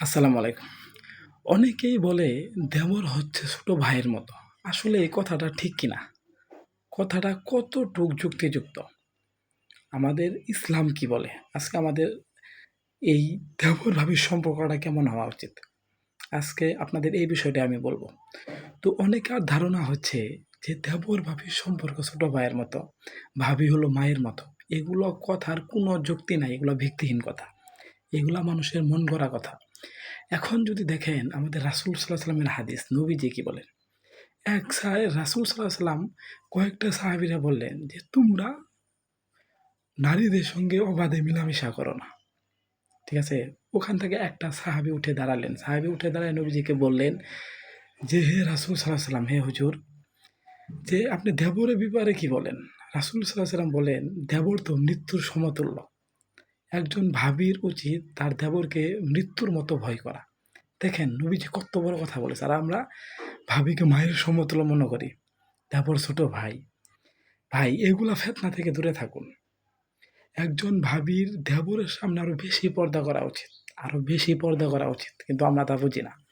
আসসালামু আলাইকুম। অনেকেই বলে দেবর হচ্ছে ছোট ভাইয়ের মতো। আসলে এই কথাটা ঠিক কিনা কথাটা কত টুক যুক্তিযুক্ত? আমাদের ইসলাম কি বলে? আজকে আমাদের এই দেবর ভাবির সম্পর্কটা কেমন হওয়া উচিত? আজকে আপনাদের এই বিষয়টা আমি বলব। তো অনেকের ধারণা হচ্ছে যে দেবর ভাবির সম্পর্ক ছোট ভাইয়ের মতো, ভাবি হলো মায়ের মতো। এগুলো কথার কোনো যুক্তি নাই, এগুলো ভিত্তিহীন কথা। এগুলা মানুষের মন গড়া কথা। এখন যদি দেখেন আমাদের রাসুল সাল্লাহ সাল্লামের হাদিস, নবীজি কি বলেন? এক রাসুল সাল্লাহ সাল্লাম কয়েকটা সাহাবিরা বললেন যে, তোমরা নারীদের সঙ্গে অবাধে মিলামেশা করো না। ঠিক আছে? ওখান থেকে একটা সাহাবি উঠে দাঁড়ালেন। সাহাবি উঠে দাঁড়ায় নবীজিকে বললেন যে, হে রাসুল সাল্লাহ সাল্লাম হে হুজুর, যে, আপনি দেবরের ব্যাপারে কি বলেন? রাসুল সাল্লাহ সাল্লাম বলেন, দেবর তো মৃত্যুর সমতুল্য। একজন ভাবির উচিত তার দেবরকে মৃত্যুর মতো ভয় করা। দেখেন, নবীজি কত বড় কথা বলেছে। আর আমরা ভাবিকে মায়ের সমতুল মনে করি। দেবর ছোট ভাই। ভাই, এগুলা ফেতনা থেকে দূরে থাকুন। একজন ভাবির দেবরের সামনে আরও বেশি পর্দা করা উচিত। আরও বেশি পর্দা করা উচিত। কিন্তু আমরা তা বুঝি না।